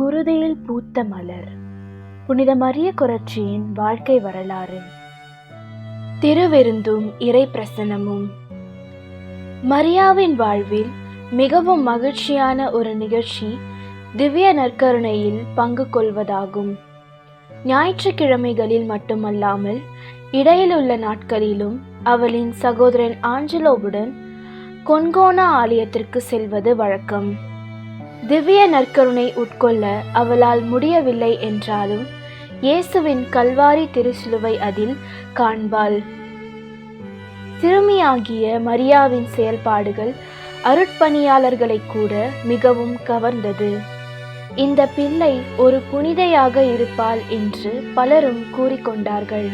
குருதியில் பூத்த மலர். புனித மரிய குரட்சியின் வாழ்க்கை வரலாறு. திருவிருந்தும் இறை பிரசனமும். மரியாவின் வாழ்வில் மிகவும் மகிழ்ச்சியான ஒரு நிகழ்ச்சி திவ்ய நற்கருணையில் பங்கு கொள்வதாகும். ஞாயிற்றுக்கிழமைகளில் மட்டுமல்லாமல் இடையிலுள்ள நாட்களிலும் அவளின் சகோதரன் ஆஞ்சலோவுடன் கொன்கோனா ஆலயத்திற்கு செல்வது வழக்கம். திவ்ய நற்கருணை உட்கொள்ள அவளால் முடியவில்லை என்றாலும் இயேசுவின் கல்வாரி திருச்சிலுவை அதில் காண்பாள். சிறுமியாகிய மரியாவின் செயல்பாடுகள் அருட்பணியாளர்களை கூட மிகவும் கவர்ந்தது. இந்த பிள்ளை ஒரு புனிதையாக இருப்பாள் என்று பலரும் கூறிக்கொண்டார்கள்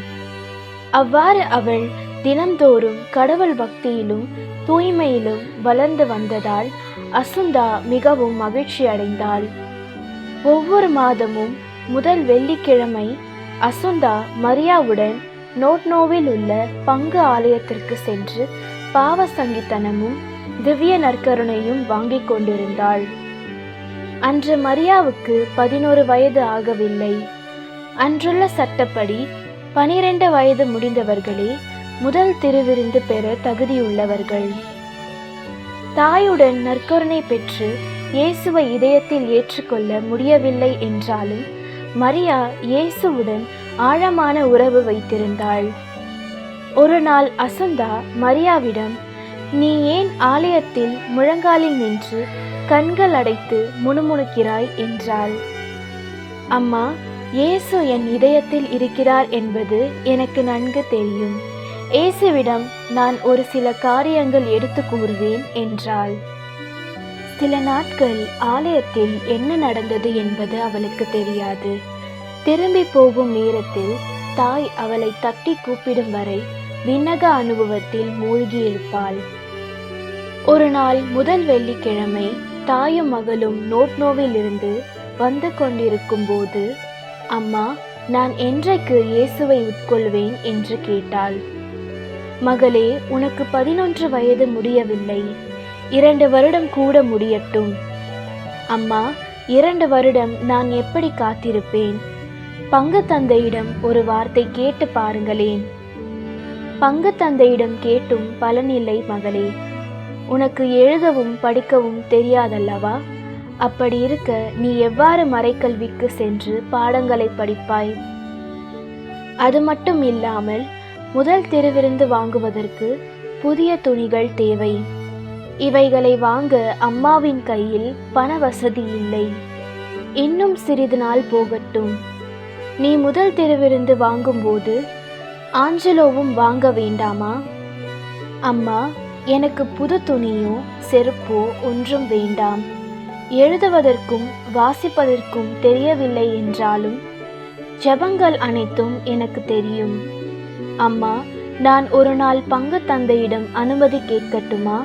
அவ்வாறு அவள் தினந்தோறும் கடவுள் பக்தியிலும் தூய்மையிலும் வளர்ந்து வந்ததால் அசுந்தா மிகவும் மகிழ்ச்சி அடைந்தாள். ஒவ்வொரு மாதமும் முதல் வெள்ளிக்கிழமை அசுந்தா மரியாவுடன் நோட்னோவில் உள்ள பங்கு ஆலயத்திற்கு சென்று பாவ சங்கித்தனமும் திவ்ய நற்கருணையும் வாங்கிக் கொண்டிருந்தாள். அன்று மரியாவுக்கு பதினோரு வயது ஆகவில்லை. அன்றுள்ள சட்டப்படி பனிரெண்டு வயது முடிந்தவர்களே முதல் திருவிருந்து பெற தகுதியுள்ளவர்கள். தாயுடன் நற்கருணை பெற்று இயேசுவை இதயத்தில் ஏற்றுக்கொள்ள முடியவில்லை என்றாலும் மரியா இயேசுவுடன் ஆழமான உறவு வைத்திருந்தாள். ஒரு நாள் அசந்தா மரியாவிடம் நீ ஏன் ஆலயத்தில் முழங்காலில் நின்று கண்கள் அடைத்து முணுமுணுக்கிறாய்? என்றாள். அம்மா இயேசு என் இதயத்தில் இருக்கிறார் என்பது எனக்கு நன்கு தெரியும். இயேசுவிடம் நான் ஒரு சில காரியங்கள் எடுத்து கூறுவேன் என்றாள். சில நாட்கள் ஆலயத்தில் என்ன நடந்தது என்பது அவளுக்கு தெரியாது. திரும்பி போகும் நேரத்தில் தாய் அவளை தட்டி கூப்பிடும் வரை விண்ணக அனுபவத்தில் மூழ்கியிருப்பாள் ஒரு நாள் முதல் வெள்ளிக்கிழமை தாயும் மகளும் நோட்னோவில் இருந்து வந்து கொண்டிருக்கும் போது அம்மா நான் என்றைக்கு இயேசுவை உட்கொள்வேன்? என்று கேட்டாள். மகளே உனக்கு பதினொன்று வயது முடியவில்லை. இரண்டு வருடம் கூட முடியட்டும். அம்மா இரண்டு வருடம் நான் எப்படி காத்திருப்பேன்? பங்கு தந்தையிடம் ஒரு வார்த்தை கேட்டு பாருங்களேன். பங்கு தந்தையிடம் கேட்டும் பலனில்லை மகளே. உனக்கு எழுதவும் படிக்கவும் தெரியாதல்லவா? அப்படி இருக்க நீ எவ்வாறு மறைக்கல்விக்கு சென்று பாடங்களை படிப்பாய்? அது மட்டும் இல்லாமல் முதல் திருவிருந்து வாங்குவதற்கு புதிய துணிகள் தேவை. இவைகளை வாங்க அம்மாவின் கையில் பண வசதி இல்லை. இன்னும் சிறிது நாள் போகட்டும். நீ முதல் திருவிருந்து வாங்கும்போது ஆஞ்சலோவும் வாங்க வேண்டாமா? அம்மா எனக்கு புது துணியோ செருப்போ ஒன்றும் வேண்டாம். எழுதுவதற்கும் வாசிப்பதற்கும் தெரியவில்லை என்றாலும் ஜெபங்கள் அனைத்தும் எனக்கு தெரியும். அம்மா நான் ஒரு நாள் பங்கு தந்தையிடம் அனுமதி கேட்கட்டுமா?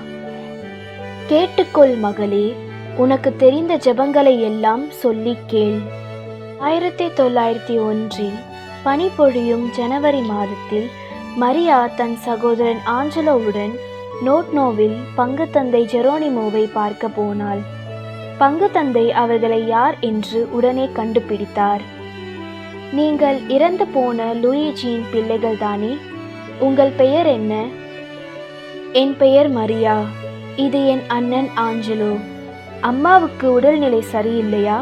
கேட்டுக்கொள் மகளே உனக்கு தெரிந்த ஜெபங்களை எல்லாம் சொல்லி கேள். ஆயிரத்தி தொள்ளாயிரத்தி ஒன்றில் பனிப்பொழியும் ஜனவரி மாதத்தில் மரியா தன் சகோதரன் ஆஞ்சலோவுடன் நோட்னோவில் பங்கு தந்தை ஜெரோனிமோவை பார்க்க போனாள். பங்கு தந்தை அவர்களை யார் என்று உடனே கண்டுபிடித்தார். நீங்கள் இறந்து போன லூயிஜியின் பிள்ளைகள் தானே உங்கள் பெயர் என்ன? என் பெயர் மரியா. இது என் அண்ணன் ஆஞ்சலோ. அம்மாவுக்கு உடல்நிலை சரியில்லையா?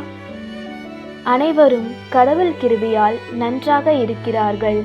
அனைவரும் கடவுள் கிருபியால் நன்றாக இருக்கிறார்கள்.